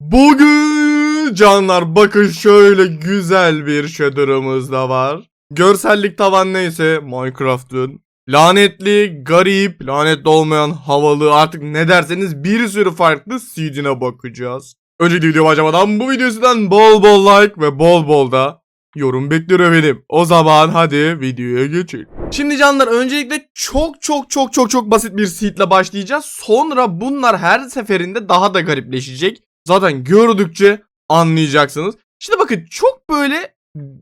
Bugün canlar bakın şöyle güzel bir shader'ımız da var. Görsellik tavan neyse Minecraft'ın lanetli, garip, lanetli olmayan, havalı artık ne derseniz bir sürü farklı seed'ine bakacağız. Önce video başlamadan bu videosundan bol bol like ve bol bol da yorum bekliyorum benim. O zaman hadi videoya geçelim. Şimdi canlar öncelikle çok çok çok çok çok basit bir seedle başlayacağız. Sonra bunlar her seferinde daha da garipleşecek. Zaten gördükçe anlayacaksınız. Şimdi bakın çok böyle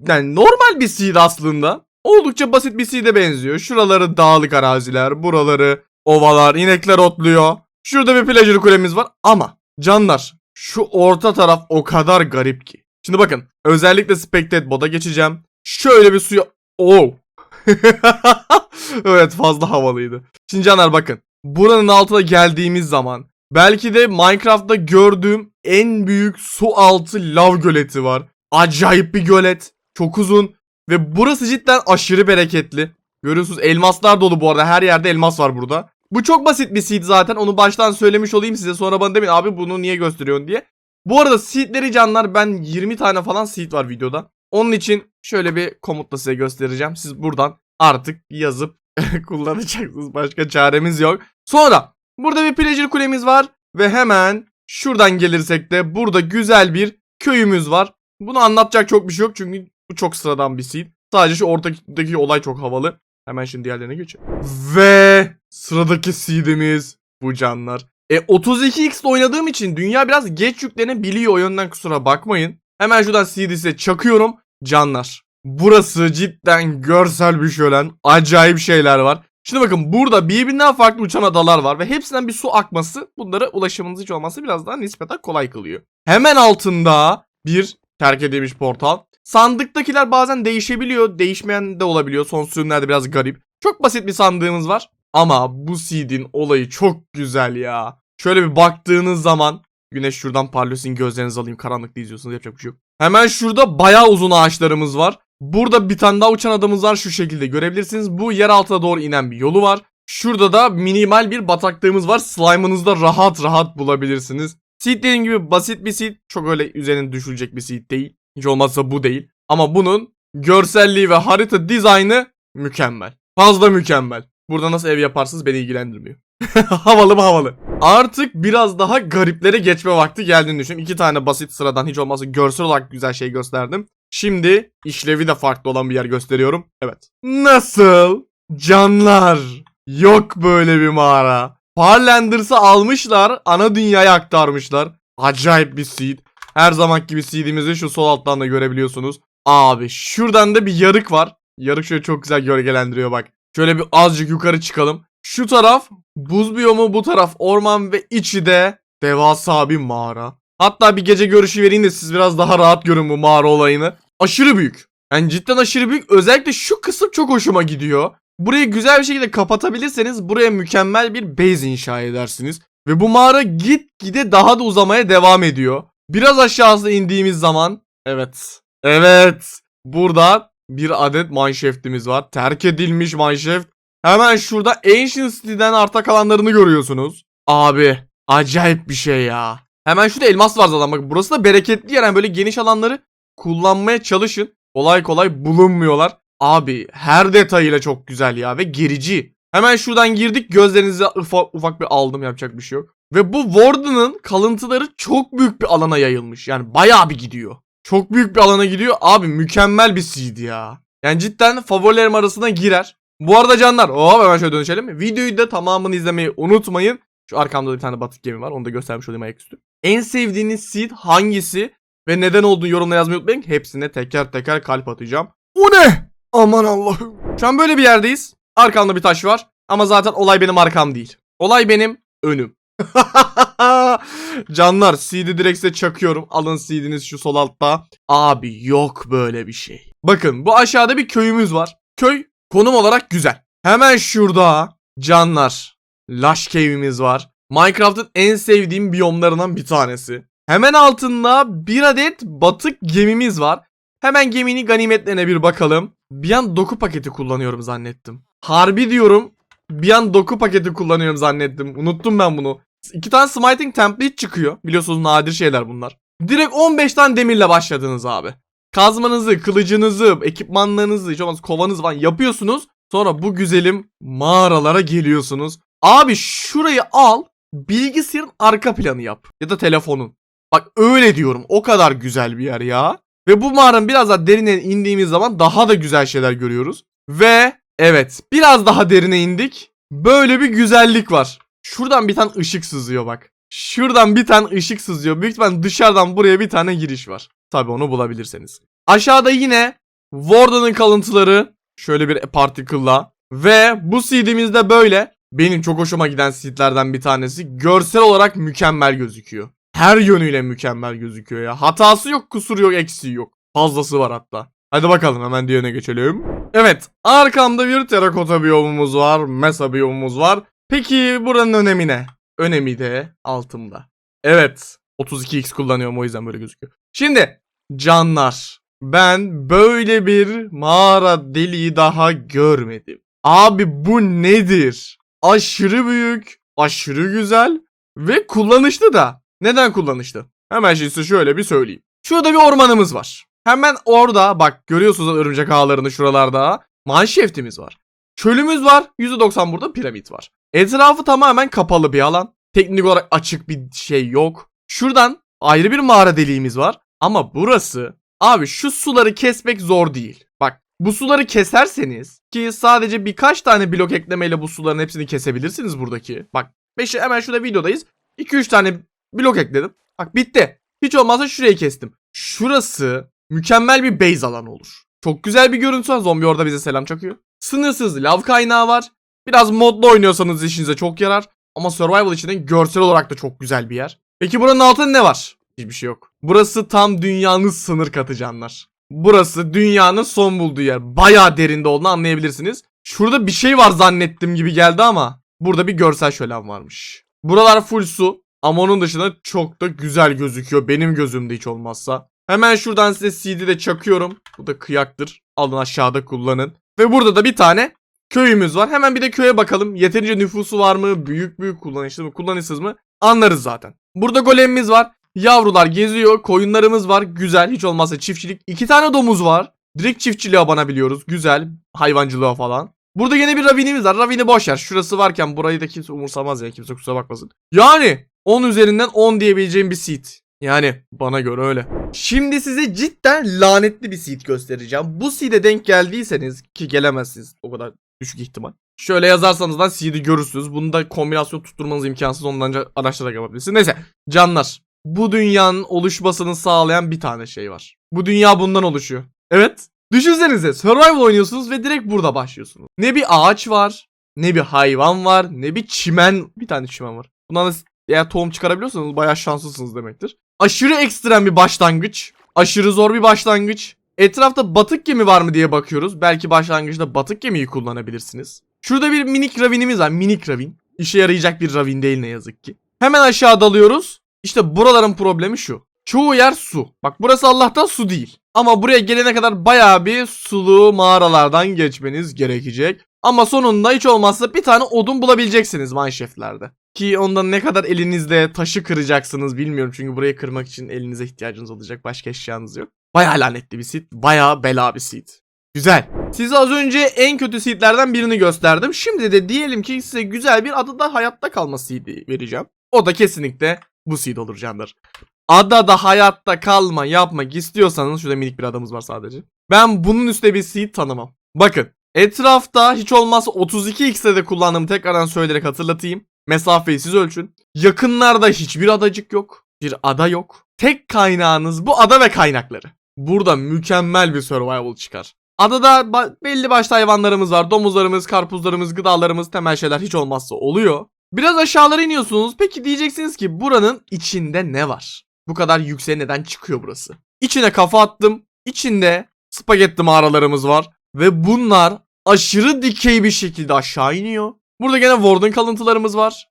yani normal bir seed aslında. Oldukça basit bir seed'e benziyor. Şuraları dağlık araziler, buraları ovalar, inekler otluyor. Şurada bir plajır kulemiz var ama canlar şu orta taraf o kadar garip ki. Şimdi bakın özellikle Spectate Boda geçeceğim. Şöyle bir suya... Oh. evet fazla havalıydı. Şimdi canlar bakın. Buranın altına geldiğimiz zaman belki de Minecraft'ta gördüğüm en büyük su altı lav göleti var. Acayip bir gölet. Çok uzun. Ve burası cidden aşırı bereketli. Görüyorsunuz elmaslar dolu bu arada. Her yerde elmas var burada. Bu çok basit bir seed zaten. Onu baştan söylemiş olayım size. Sonra bana demeyin abi bunu niye gösteriyorsun diye. Bu arada seedleri canlar ben 20 tane falan seed var videoda. Onun için şöyle bir komutla size göstereceğim. Siz buradan artık yazıp kullanacaksınız. Başka çaremiz yok. Sonra burada bir plajır kulemiz var. Ve hemen şuradan gelirsek de burada güzel bir köyümüz var. Bunu anlatacak çok bir şey yok çünkü bu çok sıradan bir seed. Sadece şu ortadaki olay çok havalı. Hemen şimdi diğerlerine geçelim. Ve sıradaki seedimiz bu canlar. E 32x oynadığım için dünya biraz geç yüklenebiliyor o yönden kusura bakmayın. Hemen şuradan size çakıyorum. Canlar. Burası cidden görsel bir şölen. Acayip şeyler var. Şimdi bakın burada birbirinden farklı uçan adalar var ve hepsinden bir su akması bunlara ulaşımınız hiç olmazsa biraz daha nispeten kolay kılıyor. Hemen altında bir terk edilmiş portal. Sandıktakiler bazen değişebiliyor. Değişmeyen de olabiliyor. Son sürümlerde biraz garip. Çok basit bir sandığımız var. Ama bu seed'in olayı çok güzel ya. Şöyle bir baktığınız zaman Güneş şuradan parlıyor sizin gözlerinizi alayım. Karanlıkta izliyorsunuz yapacak bir şey yok. Hemen şurada bayağı uzun ağaçlarımız var. Burada bir tane daha uçan adamız var şu şekilde görebilirsiniz. Bu yer altına doğru inen bir yolu var. Şurada da minimal bir bataklığımız var. Slime'ınızı da rahat rahat bulabilirsiniz. Seed dediğim gibi basit bir seed. Çok öyle üzerine düşülecek bir seed değil. Hiç olmazsa bu değil. Ama bunun görselliği ve harita dizaynı mükemmel. Fazla mükemmel. Burada nasıl ev yaparsınız beni ilgilendirmiyor. havalı mı havalı. Artık biraz daha gariplere geçme vakti geldiğini düşünüyorum. İki tane basit sıradan hiç olmazsa görsel olarak güzel şey gösterdim. Şimdi işlevi de farklı olan bir yer gösteriyorum. Evet. Nasıl? Canlar. Yok böyle bir mağara. Parlanders'ı almışlar. Ana dünyaya aktarmışlar. Acayip bir seed. Her zamanki gibi seed'imizi şu sol alttan da görebiliyorsunuz. Abi şuradan da bir yarık var. Yarık şöyle çok güzel gölgelendiriyor bak. Şöyle bir azıcık yukarı çıkalım. Şu taraf buz biyomu bu taraf orman ve içi de devasa bir mağara. Hatta bir gece görüşü vereyim de siz biraz daha rahat görün bu mağara olayını. Aşırı büyük. Yani cidden aşırı büyük. Özellikle şu kısım çok hoşuma gidiyor. Burayı güzel bir şekilde kapatabilirseniz buraya mükemmel bir base inşa edersiniz. Ve bu mağara gitgide daha da uzamaya devam ediyor. Biraz aşağısına indiğimiz zaman evet. Evet. Burada bir adet mineshaft'imiz var. Terk edilmiş mineshaft. Hemen şurada Ancient City'den arta kalanlarını görüyorsunuz. Abi acayip bir şey ya. Hemen şurada elmas var zaten. Bak burası da bereketli yer. Yani böyle geniş alanları kullanmaya çalışın. Kolay kolay bulunmuyorlar. Abi her detayıyla çok güzel ya ve gerici. Hemen şuradan girdik gözlerinize ufak, ufak bir aldım yapacak bir şey yok. Ve bu Warden'ın kalıntıları çok büyük bir alana yayılmış. Yani bayağı bir gidiyor. Çok büyük bir alana gidiyor. Abi mükemmel bir seed ya. Yani cidden favorilerim arasına girer. Bu arada canlar hop hemen şöyle dönüşelim. Videoyu da tamamını izlemeyi unutmayın. Şu arkamda da bir tane batık gemi var. Onu da göstermiş olayım ayaküstü. En sevdiğiniz seed hangisi ve neden olduğunu yorumla yazmayı unutmayın. Hepsine teker teker kalp atacağım. O ne? Aman Allah'ım. Şu an böyle bir yerdeyiz. Arkamda bir taş var. Ama zaten olay benim arkam değil. Olay benim önüm. Canlar seed'i direkt size çakıyorum. Alın seed'iniz şu sol altta. Abi yok böyle bir şey. Bakın bu aşağıda bir köyümüz var. Köy konum olarak güzel. Hemen şurada canlar. Lush Cave'imiz var. Minecraft'ın en sevdiğim biyomlarından bir tanesi. Hemen altında bir adet batık gemimiz var. Hemen geminin ganimetlerine bir bakalım. Bir an doku paketi kullanıyorum zannettim. Harbi diyorum. Bir an doku paketi kullanıyorum zannettim. Unuttum ben bunu. İki tane smiting template çıkıyor. Biliyorsunuz nadir şeyler bunlar. Direkt 15 tane demirle başladınız abi. Kazmanızı, kılıcınızı, ekipmanlarınızı, hiç olmazsa kovanız falan yapıyorsunuz. Sonra bu güzelim mağaralara geliyorsunuz. Abi şurayı al, bilgisayarın arka planı yap. Ya da telefonun. Bak öyle diyorum. O kadar güzel bir yer ya. Ve bu mağaranın biraz daha derine indiğimiz zaman daha da güzel şeyler görüyoruz. Ve evet biraz daha derine indik. Böyle bir güzellik var. Şuradan bir tane ışık sızıyor bak. Şuradan bir tane ışık sızıyor. Büyük ihtimalle dışarıdan buraya bir tane giriş var. Tabi onu bulabilirseniz. Aşağıda yine Warden'ın kalıntıları. Şöyle bir particle'la. Ve bu seed'imiz de böyle. Benim çok hoşuma giden seed'lerden bir tanesi. Görsel olarak mükemmel gözüküyor. Her yönüyle mükemmel gözüküyor ya. Hatası yok, kusuru yok, eksiği yok. Fazlası var hatta. Hadi bakalım hemen diğerine geçelim. Evet, arkamda bir terakota biyomumuz var, mesa biyomumuz var. Peki buranın önemi ne? Önemi de altımda. Evet, 32x kullanıyorum o yüzden böyle gözüküyor. Şimdi canlar, ben böyle bir mağara deliği daha görmedim. Abi bu nedir? Aşırı büyük, aşırı güzel ve kullanışlı da. Neden kullanışlı? Hemen şimdi şöyle bir söyleyeyim. Şurada bir ormanımız var. Hemen orada bak görüyorsunuz örümcek ağlarını şuralarda. Mineshaft'imiz var. Çölümüz var. %90 burada piramit var. Etrafı tamamen kapalı bir alan. Teknik olarak açık bir şey yok. Şuradan ayrı bir mağara deliğimiz var. Ama burası abi şu suları kesmek zor değil. Bak bu suları keserseniz ki sadece birkaç tane blok eklemeyle bu suların hepsini kesebilirsiniz buradaki. Bak beşi hemen şurada videodayız. 2-3 tane blok ekledim. Bak bitti. Hiç olmazsa şurayı kestim. Şurası mükemmel bir base alanı olur. Çok güzel bir görüntü var. Zombi orada bize selam çakıyor. Sınırsız lav kaynağı var. Biraz modlu oynuyorsanız işinize çok yarar. Ama survival için de görsel olarak da çok güzel bir yer. Peki buranın altında ne var? Hiçbir şey yok. Burası tam dünyanın sınır katı canlar. Burası dünyanın son bulduğu yer. Bayağı derinde olduğunu anlayabilirsiniz. Şurada bir şey var zannettim gibi geldi ama burada bir görsel şölen varmış. Buralar full su ama onun dışında çok da güzel gözüküyor benim gözümde hiç olmazsa. Hemen şuradan size CD de çakıyorum. Bu da kıyaktır. Alın aşağıda kullanın. Ve burada da bir tane köyümüz var. Hemen bir de köye bakalım. Yeterince nüfusu var mı? Büyük büyük kullanışlı mı? Kullanışsız mı? Anlarız zaten. Burada golemimiz var. Yavrular geziyor. Koyunlarımız var. Güzel. Hiç olmazsa çiftçilik. İki tane domuz var. Direkt çiftçiliğe abanabiliyoruz. Güzel. Hayvancılığa falan. Burada yine bir ravinimiz var. Ravini boş yer. Şurası varken burayı da kimse umursamaz ya. Kimse kusura bakmasın. Yani 10 üzerinden 10 diyebileceğim bir seed. Yani bana göre öyle. Şimdi size cidden lanetli bir seed göstereceğim. Bu seed'e denk geldiyseniz ki gelemezsiniz o kadar düşük ihtimal. Şöyle yazarsanız da seed'i görürsünüz. Bunu da kombinasyon tutturmanız imkansız ondan önce araçlara yapabilirsiniz. Neyse canlar. Bu dünyanın oluşmasını sağlayan bir tane şey var. Bu dünya bundan oluşuyor. Evet. Düşünsenize survival oynuyorsunuz ve direkt burada başlıyorsunuz. Ne bir ağaç var, ne bir hayvan var, ne bir çimen. Bir tane çimen var. Bundan da eğer tohum çıkarabiliyorsanız bayağı şanslısınız demektir. Aşırı ekstrem bir başlangıç. Aşırı zor bir başlangıç. Etrafta batık gemi var mı diye bakıyoruz. Belki başlangıçta batık gemiyi kullanabilirsiniz. Şurada bir minik ravinimiz var. Minik ravin. İşe yarayacak bir ravin değil ne yazık ki. Hemen aşağı dalıyoruz. İşte buraların problemi şu. Çoğu yer su. Bak burası Allah'tan su değil. Ama buraya gelene kadar bayağı bir sulu mağaralardan geçmeniz gerekecek. Ama sonunda hiç olmazsa bir tane odun bulabileceksiniz mineshaft'lerde. Ki ondan ne kadar elinizde taşı kıracaksınız bilmiyorum. Çünkü burayı kırmak için elinize ihtiyacınız olacak. Başka eşyanız yok. Bayağı lanetli bir seed. Bayağı bela bir seed. Güzel. Size az önce en kötü seedlerden birini gösterdim. Şimdi de diyelim ki size güzel bir adada hayatta kalma seedi vereceğim. O da kesinlikle bu seed olur canlar. Adada hayatta kalma yapmak istiyorsanız şurada minik bir adamız var sadece. Ben bunun üstüne bir seed tanımam. Bakın etrafta hiç olmazsa 32x'de de kullandığımı tekrardan söyleyerek hatırlatayım. Mesafeyi siz ölçün. Yakınlarda hiçbir adacık yok. Bir ada yok. Tek kaynağınız bu ada ve kaynakları. Burada mükemmel bir survival çıkar. Adada ba- belli başlı hayvanlarımız var. Domuzlarımız, karpuzlarımız, gıdalarımız temel şeyler hiç olmazsa oluyor. Biraz aşağılara iniyorsunuz. Peki diyeceksiniz ki buranın içinde ne var? Bu kadar yükseğe neden çıkıyor burası? İçine kafa attım. İçinde spagetti mağaralarımız var. Ve bunlar aşırı dikey bir şekilde aşağı iniyor. Burada gene Warden kalıntılarımız var.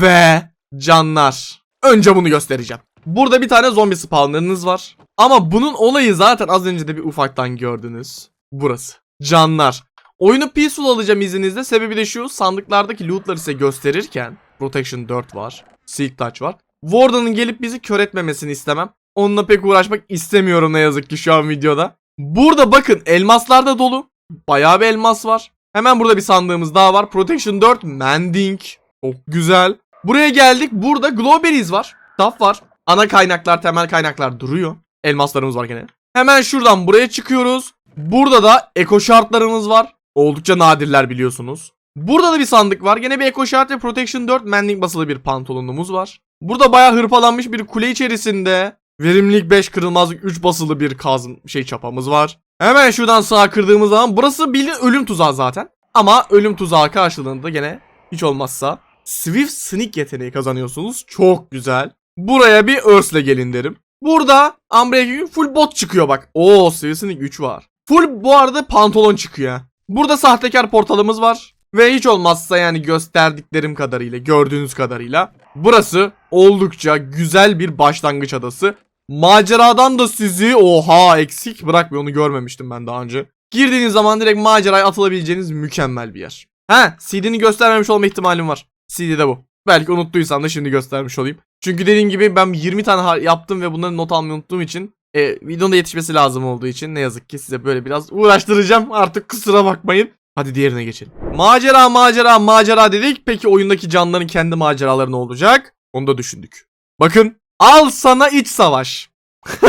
Ve canlar. Önce bunu göstereceğim. Burada bir tane zombi spawnerınız var. Ama bunun olayı zaten az önce de bir ufaktan gördünüz. Burası. Canlar. Oyunu peaceful alacağım izninizle. Sebebi de şu sandıklardaki lootları size gösterirken Protection 4 var. Silk Touch var. Warden'ın gelip bizi kör etmemesini istemem. Onunla pek uğraşmak istemiyorum ne yazık ki şu an videoda. Burada bakın elmaslar da dolu. Bayağı bir elmas var. Hemen burada bir sandığımız daha var. Protection 4 Mending. Çok güzel. Buraya geldik. Burada Glowberries var. Taf var. Ana kaynaklar, temel kaynaklar duruyor. Elmaslarımız var gene. Hemen şuradan buraya çıkıyoruz. Burada da eko şartlarımız var. Oldukça nadirler biliyorsunuz. Burada da bir sandık var. Gene bir eko şart ve Protection 4 Mending basılı bir pantolonumuz var. Burada bayağı hırpalanmış bir kule içerisinde. Verimlilik 5 kırılmazlık 3 basılı bir kazım şey çapamız var. Hemen şuradan sağa kırdığımız zaman burası bildiğin ölüm tuzağı zaten. Ama ölüm tuzağı karşılığında gene hiç olmazsa Swift Sneak yeteneği kazanıyorsunuz. Çok güzel. Buraya bir örsle gelin derim. Burada Unbreaking full bot çıkıyor bak. Oo Swift Sneak 3 var. Full bu arada pantolon çıkıyor. Burada sahtekar portalımız var. Ve hiç olmazsa yani gösterdiklerim kadarıyla, gördüğünüz kadarıyla burası oldukça güzel bir başlangıç adası. Maceradan da sizi oha eksik bırakmıyor onu görmemiştim ben daha önce. Girdiğiniz zaman direkt maceraya atılabileceğiniz mükemmel bir yer. He CD'ni göstermemiş olma ihtimalim var. CD de bu. Belki unuttuysan da şimdi göstermiş olayım. Çünkü dediğim gibi ben 20 tane yaptım ve bunları not almayı unuttuğum için e, videonun da yetişmesi lazım olduğu için ne yazık ki size böyle biraz uğraştıracağım. Artık kusura bakmayın. Hadi diğerine geçelim. Macera macera macera dedik. Peki oyundaki canlıların kendi maceraları ne olacak? Onu da düşündük. Bakın al sana iç savaş.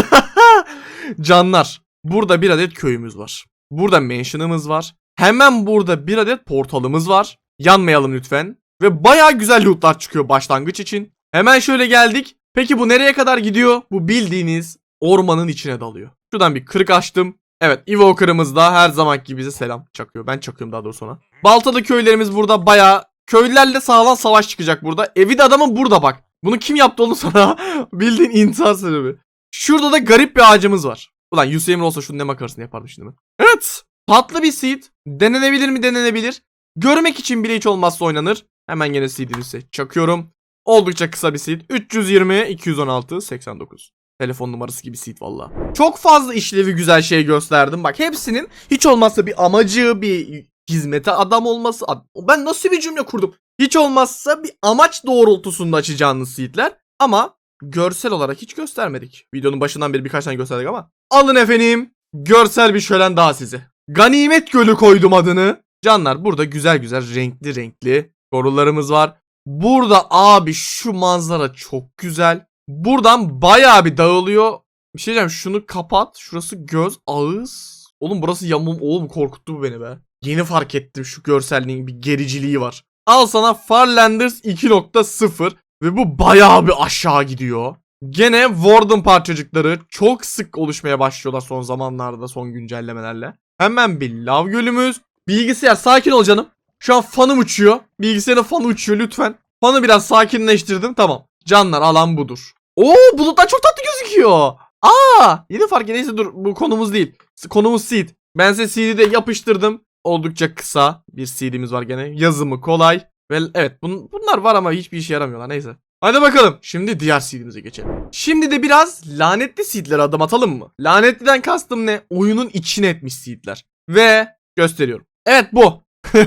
Canlar. Burada bir adet köyümüz var. Burada mansion'ımız var. Hemen burada bir adet portalımız var. Yanmayalım lütfen. Ve baya güzel lootlar çıkıyor başlangıç için. Hemen şöyle geldik. Peki bu nereye kadar gidiyor? Bu bildiğiniz ormanın içine dalıyor. Şuradan bir kırık açtım. Evet Evoker'ımız da her zamanki gibi bize selam çakıyor. Ben çakıyorum daha doğrusu ona. Baltalı köylerimiz burada baya köylülerle sağlam savaş çıkacak burada. Evi de adamın burada bak. Bunu kim yaptı onu sana? Bildiğin intihar sebebi. Şurada da garip bir ağacımız var. Ulan Yusuf Emre olsa şunun ne makarasını yapardım şimdi ben. Evet. Tatlı bir seed. Denenebilir mi denenebilir. Görmek için bile hiç olmazsa oynanır. Hemen gene seed'imizi çakıyorum. Oldukça kısa bir seed. 320 216 89. Telefon numarası gibi seed valla. Çok fazla işlevi güzel şey gösterdim. Bak hepsinin hiç olmazsa bir amacı, bir hizmete adam olması. Ben nasıl bir cümle kurdum? Hiç olmazsa bir amaç doğrultusunda açacağınız seedler. Ama görsel olarak hiç göstermedik. Videonun başından beri birkaç tane gösterdik ama. Alın efendim. Görsel bir şölen daha size. Ganimet Gölü koydum adını. Canlar burada güzel güzel renkli renkli korularımız var. Burada abi şu manzara çok güzel. Buradan bayağı bir dağılıyor. Bir şey diyeceğim şunu kapat. Şurası göz, ağız. Oğlum burası yamum. Oğlum korkuttu bu beni be. Yeni fark ettim şu görselliğin bir gericiliği var. Al sana Farlanders 2.0 ve bu bayağı bir aşağı gidiyor. Gene Warden parçacıkları çok sık oluşmaya başlıyorlar son zamanlarda son güncellemelerle. Hemen bir lav gölümüz. Bilgisayar sakin ol canım. Şu an fanım uçuyor. Bilgisayarın fanı uçuyor lütfen. Fanı biraz sakinleştirdim tamam. Canlar alan budur. Oo bulutlar çok tatlı gözüküyor. Aa yeni fark neyse dur bu konumuz değil. Konumuz seed. Ben size seed'i de yapıştırdım. Oldukça kısa bir seed'imiz var gene. Yazımı kolay. Ve evet bun, bunlar var ama hiçbir işe yaramıyorlar neyse. Hadi bakalım. Şimdi diğer seed'imize geçelim. Şimdi de biraz lanetli seed'lere adım atalım mı? Lanetliden kastım ne? Oyunun içine etmiş seed'ler. Ve gösteriyorum. Evet bu.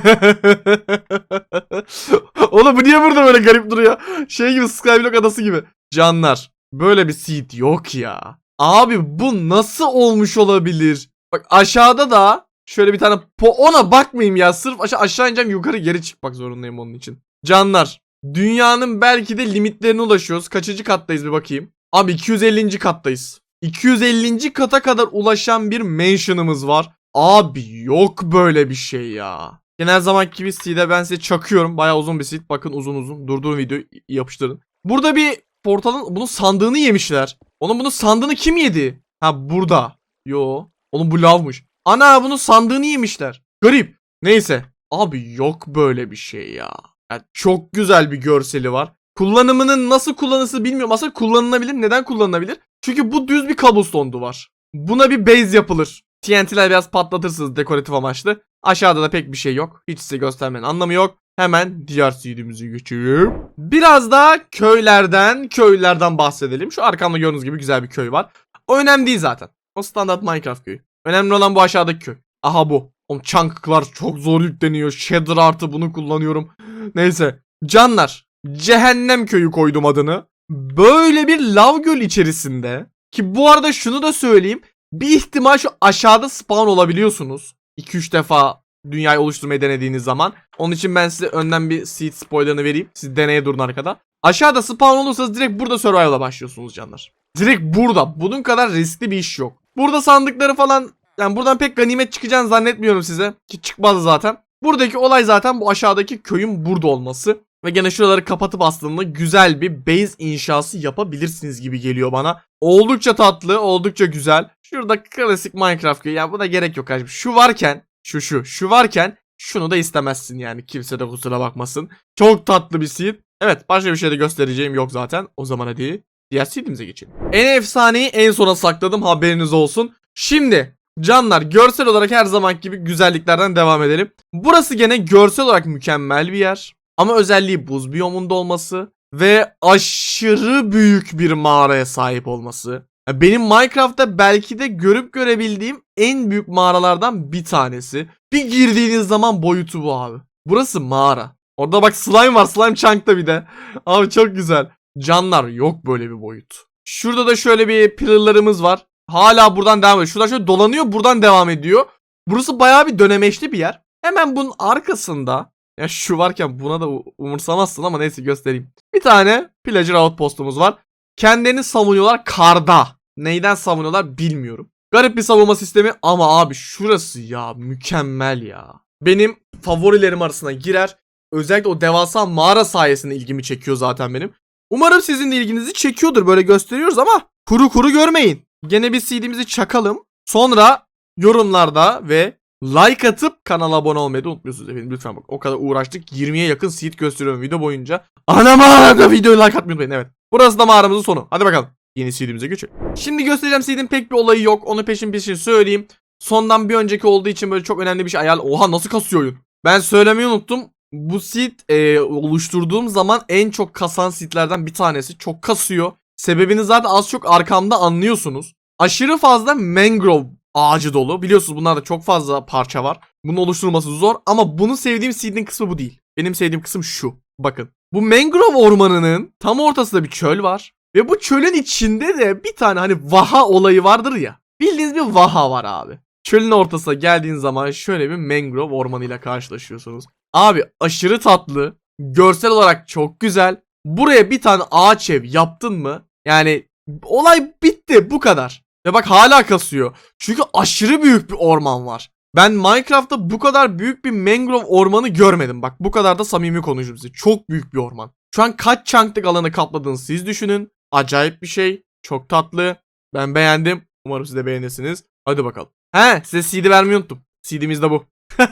Oğlum bu niye burada böyle garip duruyor? Şey gibi Skyblock adası gibi. Canlar böyle bir seed yok ya. Abi bu nasıl olmuş olabilir? Bak aşağıda da şöyle bir tane po ona bakmayayım ya. Sırf aşağı, aşağı ineceğim yukarı geri çıkmak zorundayım onun için. Canlar dünyanın belki de limitlerine ulaşıyoruz. Kaçıncı kattayız bir bakayım. Abi 250. kattayız. 250. kata kadar ulaşan bir mansion'ımız var. Abi yok böyle bir şey ya. Genel zaman gibi seed'e ben size çakıyorum. Bayağı uzun bir seed. Bakın uzun uzun. Durduğum videoyu yapıştırın. Burada bir portalın bunun sandığını yemişler. Onun bunun sandığını kim yedi? Ha burada. Yo. Onun bu lavmış. Ana bunun sandığını yemişler. Garip. Neyse. Abi yok böyle bir şey ya. Yani çok güzel bir görseli var. Kullanımının nasıl kullanısı bilmiyorum. Aslında kullanılabilir. Neden kullanılabilir? Çünkü bu düz bir cobblestone duvar. Buna bir base yapılır. TNT'ler biraz patlatırsınız dekoratif amaçlı. Aşağıda da pek bir şey yok. Hiç size göstermenin anlamı yok. Hemen diğer CD'mizi geçeyim. Biraz daha köylerden, köylerden bahsedelim. Şu arkamda gördüğünüz gibi güzel bir köy var. O önemli değil zaten. O standart Minecraft köyü. Önemli olan bu aşağıdaki köy. Aha bu. Oğlum chunk'lar çok zor yükleniyor. Shader artı bunu kullanıyorum. Neyse. Canlar. Cehennem Köyü koydum adını. Böyle bir lav göl içerisinde ki bu arada şunu da söyleyeyim. Bir ihtimal şu aşağıda spawn olabiliyorsunuz. 2-3 defa dünyayı oluşturmayı denediğiniz zaman. Onun için ben size önden bir seed spoilerını vereyim. Siz deneye durun arkada. Aşağıda spawn olursanız direkt burada survival'a başlıyorsunuz canlar. Direkt burada. Bunun kadar riskli bir iş yok. Burada sandıkları falan yani buradan pek ganimet çıkacağını zannetmiyorum size. Ki çıkmaz zaten. Buradaki olay zaten bu aşağıdaki köyün burada olması. Ve gene şuraları kapatıp aslında güzel bir base inşası yapabilirsiniz gibi geliyor bana. Oldukça tatlı, oldukça güzel. Şurada klasik Minecraft köyü. Yani buna gerek yok kardeşim. Şu varken, şu şu, şu varken şunu da istemezsin yani. Kimse de kusura bakmasın. Çok tatlı bir seed. Evet başka bir şey de göstereceğim yok zaten. O zaman hadi diğer seedimize geçelim. En efsaneyi en sona sakladım haberiniz olsun. Şimdi canlar görsel olarak her zaman gibi güzelliklerden devam edelim. Burası gene görsel olarak mükemmel bir yer. Ama özelliği buz biyomunda olması ve aşırı büyük bir mağaraya sahip olması. Benim Minecraft'ta belki de görüp görebildiğim en büyük mağaralardan bir tanesi. Bir girdiğiniz zaman boyutu bu abi. Burası mağara. Orada bak slime var. Slime chunk'ta bir de. Abi çok güzel. Canlar yok böyle bir boyut. Şurada da şöyle bir pillarlarımız var. Hala buradan devam ediyor. Şuradan şöyle dolanıyor buradan devam ediyor. Burası bayağı bir dönemeçli bir yer. Hemen bunun arkasında ya şu varken buna da umursamazsın ama neyse göstereyim. Bir tane pillager outpostumuz var. Kendilerini savunuyorlar karda. Neyden savunuyorlar bilmiyorum. Garip bir savunma sistemi ama abi şurası ya mükemmel ya. Benim favorilerim arasına girer. Özellikle o devasa mağara sayesinde ilgimi çekiyor zaten benim. Umarım sizin de ilginizi çekiyordur böyle gösteriyoruz ama kuru kuru görmeyin. Gene bir CD'mizi çakalım. Sonra yorumlarda ve like atıp kanala abone olmayı da unutmuyorsunuz efendim. Lütfen bak o kadar uğraştık. 20'ye yakın seed gösteriyorum video boyunca. Ana mağarada videoyu like atmayı unutmayın evet. Burası da mağaramızın sonu. Hadi bakalım. Yeni seed'imize geçelim. Şimdi göstereceğim seed'in pek bir olayı yok. Onu peşin peşin söyleyeyim. Sondan bir önceki olduğu için böyle çok önemli bir şey. Ayar. Oha nasıl kasıyor oyun? Ben söylemeyi unuttum. Bu seed e, oluşturduğum zaman en çok kasan seedlerden bir tanesi. Çok kasıyor. Sebebini zaten az çok arkamda anlıyorsunuz. Aşırı fazla mangrove ağacı dolu. Biliyorsunuz bunlarda çok fazla parça var. Bunun oluşturulması zor ama bunu sevdiğim seed'in kısmı bu değil. Benim sevdiğim kısım şu. Bakın. Bu mangrove ormanının tam ortasında bir çöl var. Ve bu çölün içinde de bir tane hani vaha olayı vardır ya. Bildiğiniz bir vaha var abi. Çölün ortasına geldiğin zaman şöyle bir mangrove ormanıyla karşılaşıyorsunuz. Abi aşırı tatlı. Görsel olarak çok güzel. Buraya bir tane ağaç ev yaptın mı? Yani olay bitti bu kadar. Ve bak hala kasıyor. Çünkü aşırı büyük bir orman var. Ben Minecraft'ta bu kadar büyük bir mangrove ormanı görmedim. Bak bu kadar da samimi konuşuyorum. Çok büyük bir orman. Şu an kaç chunk'lık alanı kapladığını siz düşünün. Acayip bir şey. Çok tatlı. Ben beğendim. Umarım siz de beğenirsiniz. Hadi bakalım. He size CD vermeyi unuttum. CD'miz de bu.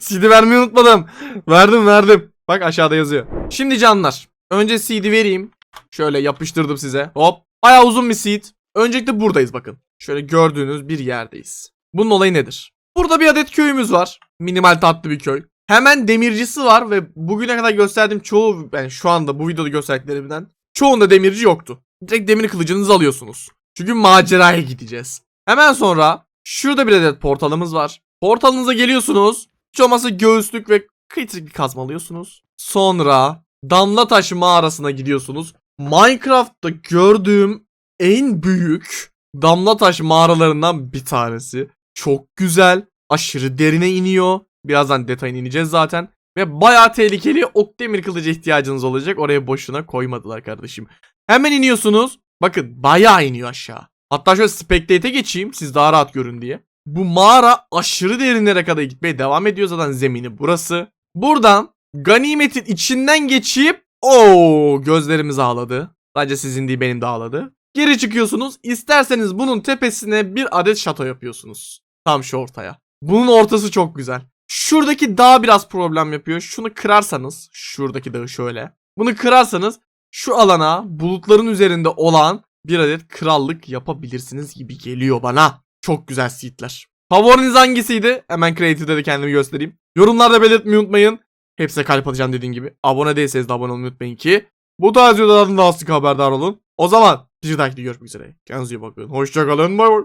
CD vermeyi unutmadım. Verdim verdim. Bak aşağıda yazıyor. Şimdi canlar. Önce CD vereyim. Şöyle yapıştırdım size. Hop. Bayağı uzun bir seed. Öncelikle buradayız bakın. Şöyle gördüğünüz bir yerdeyiz. Bunun olayı nedir? Burada bir adet köyümüz var. Minimal tatlı bir köy. Hemen demircisi var ve bugüne kadar gösterdiğim çoğu yani şu anda bu videoda gösterdiklerimden çoğunda demirci yoktu. Direkt demir kılıcınızı alıyorsunuz. Çünkü maceraya gideceğiz. Hemen sonra şurada bir adet portalımız var. Portalınıza geliyorsunuz. Hiç olmazsa göğüslük ve kritik bir kazma alıyorsunuz. Sonra damla taş mağarasına gidiyorsunuz. Minecraft'ta gördüğüm en büyük damla taş mağaralarından bir tanesi. Çok güzel. Aşırı derine iniyor. Birazdan detayına ineceğiz zaten. Ve bayağı tehlikeli ok demir kılıcı ihtiyacınız olacak. Oraya boşuna koymadılar kardeşim. Hemen iniyorsunuz. Bakın bayağı iniyor aşağı. Hatta şöyle spectate'e geçeyim siz daha rahat görün diye. Bu mağara aşırı derinlere kadar gitmeye devam ediyor zaten zemini burası. Buradan ganimetin içinden geçip o gözlerimiz ağladı. Sadece sizin değil benim de ağladı. Geri çıkıyorsunuz. İsterseniz bunun tepesine bir adet şato yapıyorsunuz. Tam şu ortaya. Bunun ortası çok güzel. Şuradaki dağ biraz problem yapıyor. Şunu kırarsanız, şuradaki dağı şöyle. Bunu kırarsanız şu alana bulutların üzerinde olan bir adet krallık yapabilirsiniz gibi geliyor bana. Çok güzel seedler. Favoriniz hangisiydi? Hemen Creative'de de kendimi göstereyim. Yorumlarda belirtmeyi unutmayın. Hepsine kalp atacağım dediğim gibi. Abone değilseniz de abone olmayı unutmayın ki bu tarz videolardan daha sık haberdar olun. O zaman bir dahaki görüşmek üzere. Kendinize iyi bakın. Hoşçakalın. Bay bay.